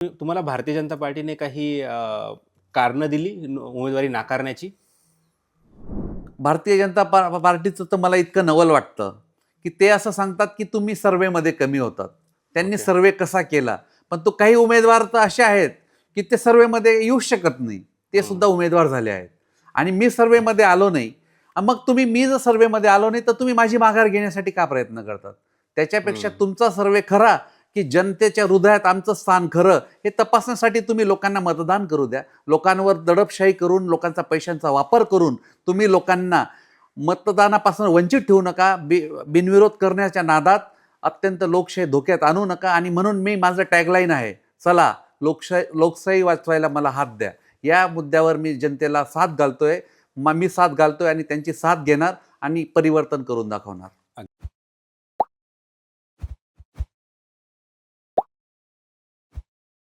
तुम्हाला भारतीय जनता पार्टीने काही कारणं दिली उमेदवारी नाकारण्याची? भारतीय जनता पा पार्टीचं तर मला इतकं नवल वाटतं की ते असं सांगतात की तुम्ही सर्वेमध्ये कमी होतात. त्यांनी ओके. सर्वे कसा केला? पण तो काही उमेदवार तर असे आहेत की ते सर्वेमध्ये येऊ शकत नाही. ते. सुद्धा उमेदवार झाले आहेत. आणि मी सर्वेमध्ये आलो नाही. मग तुम्ही मी जर सर्वेमध्ये आलो नाही तर तुम्ही माझी माघार घेण्यासाठी का प्रयत्न करतात? त्याच्यापेक्षा. तुमचा सर्वे खरा की जनतेच्या हृदयात आमचं स्थान खरं हे तपासण्यासाठी तुम्ही लोकांना मतदान करू द्या. लोकांवर दडपशाही करून लोकांचा पैशांचा वापर करून तुम्ही लोकांना मतदानापासून वंचित ठेवू नका बि बिनविरोध करण्याच्या नादात अत्यंत लोकशाही धोक्यात आणू नका आणि म्हणून मी माझं टॅगलाईन आहे चला लोकशाही लोकशाही वाचवायला मला हात द्या. या मुद्द्यावर मी जनतेला साथ घालतोय म- मी साथ घालतोय आणि त्यांची साथ घेणार आणि परिवर्तन करून दाखवणार.